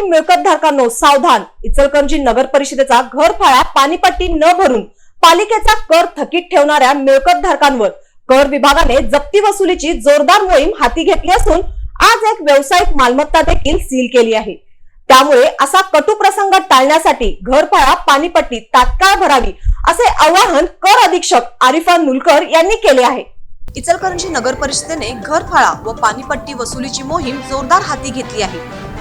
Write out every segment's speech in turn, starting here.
शेतकरी मिळकतधारकांनो सावधान. इचलकरंजी नगर परिषदेचा घरफाळा पाणीपट्टी न भरून पालिकेचा कर थकीत ठेवणाऱ्या मिळकतधारकांवर कर विभागाने जप्ती वसुलीची जोरदार मोहीम हाती घेतली असून आज एक व्यावसायिक मालमत्ता देखील सील केली आहे. त्यामुळे असा कटू प्रसंग टाळण्यासाठी घरफाळा पाणीपट्टी तात्काळ भरावी असे आवाहन कर अधीक्षक आरिफा नुलकर यांनी केले आहे. इचलकरंजी नगर परिषदेने घरफाळा व पाणीपट्टी वसुलीची मोहीम जोरदार हाती घेतली आहे.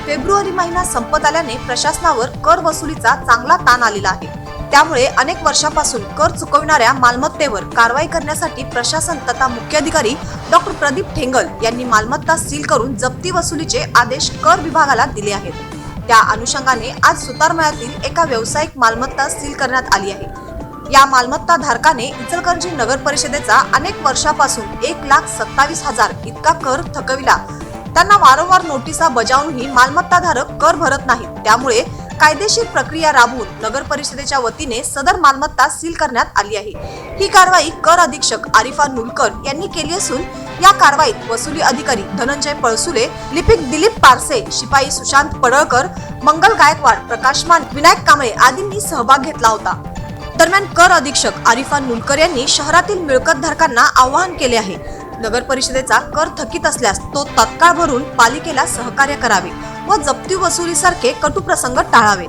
फेब्रुवारी महिना संपत आल्याने प्रशासनावर कर वसुलीचा चांगला ताण आलेला आहे. त्यामुळे अनेक वर्षापासून कर चुकविणाऱ्या मालमत्तेवर कारवाई करण्यासाठी प्रशासन तथा मुख्याधिकारी डॉक्टर प्रदीप ठेंगल यांनी मालमत्ता सील करून जप्ती वसुलीचे आदेश कर विभागाला दिले आहेत. त्या अनुषंगाने आज सुतारमळ्यातील एका व्यावसायिक मालमत्ता सील करण्यात आली आहे. या मालमत्ता धारकाने इचलकरंजी नगर परिषदेचा अनेक वर्षापासून एक लाख सत्तावीस हजार इतका कर थकविला त्यांना वारंवार नोटिसा बजावूनही मालमत्ता धारक कर भरत नाहीत. त्यामुळे कायदेशीर प्रक्रिया राबवून नगर परिषदेच्या वतीने सदर मालमत्ता सील करण्यात आली आहे. ही कारवाई कर अधीक्षक आरिफा नुलकर यांनी केली असून या कारवाईत वसुली अधिकारी धनंजय पळसुले लिपिक दिलीप पारसे शिपाई सुशांत पडळकर मंगल गायकवाड प्रकाश मान विनायक कांबळे आदींनी सहभाग घेतला होता. दरम्यान कर अधीक्षक आरिफा नुलकर यांनी शहरातील मिळकत धारकांना आवाहन केले आहे. नगर परिषदेचा कर थकीत असल्यास तो तत्काळ भरून पालिकेला सहकार्य करावे व जप्ती वसुलीसारखे कटू प्रसंग टाळावे.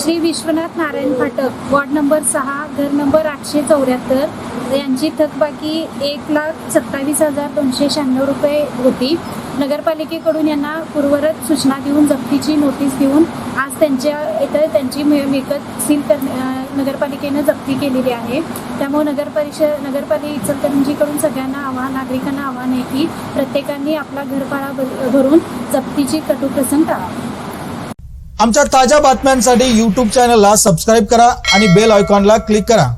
श्री विश्वनाथ नारायण फाटक वॉर्ड नंबर सहा घर नंबर आठशे चौऱ्याहत्तर. यांची थकबाकी एक लाख सत्तावीस हजार दोनशे शहाण्णव रुपये होती. नगरपालिकेकडून यांना पूर्वरत सूचना देऊन जप्तीची नोटीस देऊन आज त्यांच्या इथं त्यांची मिळकत सील कर नगरपालिकेनं जप्ती केलेली आहे. त्यामुळे नगर परिषद नगरपालिका इचलकरंजीकडून सगळ्यांना आव्हान नागरिकांना आव्हान आहे की प्रत्येकाने आपला घरपाळा भर- भरून जप्तीची कटुप्रसंग टाळावा आमच्या ताज्या बातम्यांसाठी यूट्यूब चॅनलला सबस्क्राईब करा आणि बेल आयकॉनला क्लिक करा.